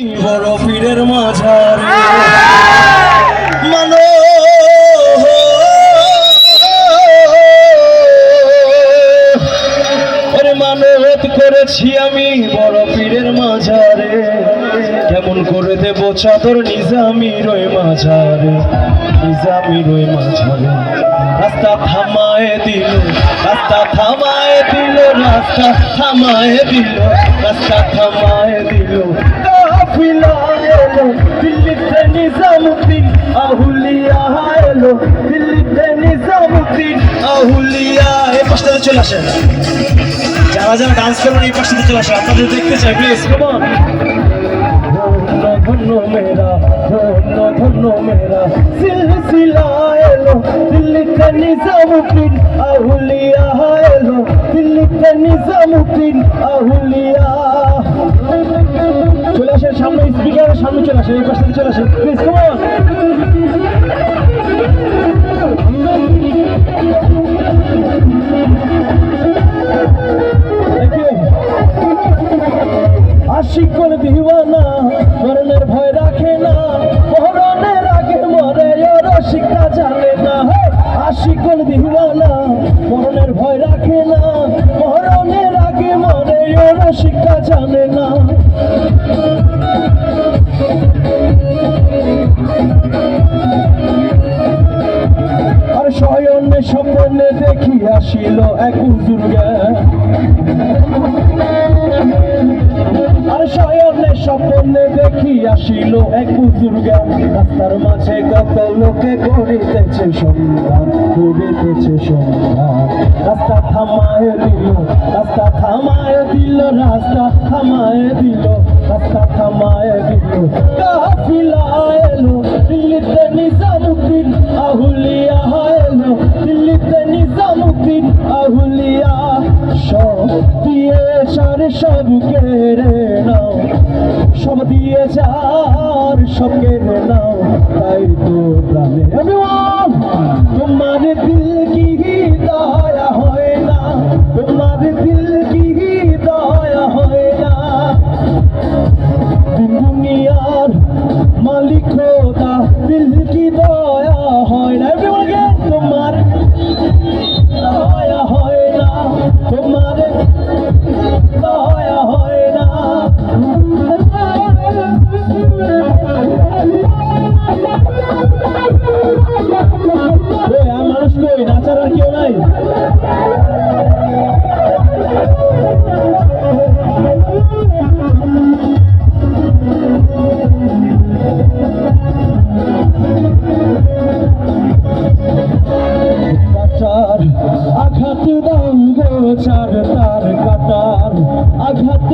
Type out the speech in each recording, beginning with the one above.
বড় পীরের মাঝারে। মানো। মানত করেছি আমি বড় পীরের মাঝারে। কেমন করে দেব চাদর নিজামি রই মাঝারে। নিজামি রই মাঝারে। রাস্তা থামায় দিল, রাস্তা থামায় দিল, রাস্তা থামায় দিল, রাস্তা থামায় দিল। দিল্লিতে নিজামুদ্দিন, আহুলিয়া এলো দিল্লিতে নিজামুদ্দিন, আহুলিয়া। এই পাশটাতে চলে আসেন। যারা যারা ডান্স করবেন, এই পাশটাতে চলে আসেন। আপনাদের দেখতে চাই প্লিজ ধন্য মেরা ধন্য ধন্য মেরা সিলসিলা এলো, দিল্লিতে নিজামুদ্দিন, আহুলিয়া এলো দিল্লিতে নিজামুদ্দিন চলে আসেন এই পাশ থেকে চলে কমান আশিক করে দিওয়ানা, মরণের ভয় রাখে না। মরণের আগে মরে ওর শিক্ষা জানে না। আশিক করে দিওয়ানা, মরণের ভয় রাখে না। মরণের আগে মরে ওর শিক্ষা জানে না। শয়নে স্বপ্নে দেখি আসিল এক হুজুরগে আর শয়নে স্বপ্নে দেখি আসিল এক বুজুর্গা রাস্তার মাঝে কত লোকে করিতেছে সন্ধান করিতেছে সন্ধান। রাস্তা থামায় দিল, রাস্তা থামায় দিল, রাস্তা থামায় দিল, রাস্তা থামায় দিল। কাফিলা সব কেড়ে নাও। সব দিয়ে যার সব কেড়ে নাও তাই তো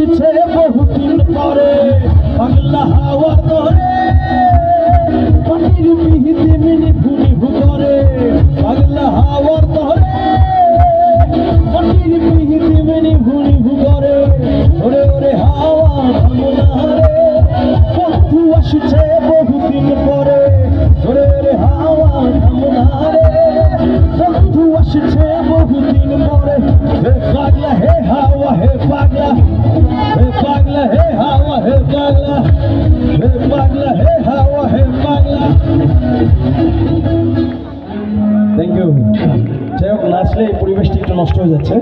আসছে বহুদিন পরে পাগলা হাওয়ার ধরে। মাটির বিহিত মিনি ভুনি ভুকরে পাগলা হাওয়ার ধরে। মাটির বিহিত মিনি ভুনি ভুকরে ওরে ওরে হাওয়া থামো না রে বন্ধু আসছে বহুদিন পরে, ওরে ওরে হাওয়া থামো না রে বন্ধু আসছে বহুদিন পরে, হে পাগলা, হে হাওয়া, হে পাগলা। থ্যাংক ইউ যাই হোক নাচলে এই পরিবেশটি একটু নষ্ট হয়ে যাচ্ছে।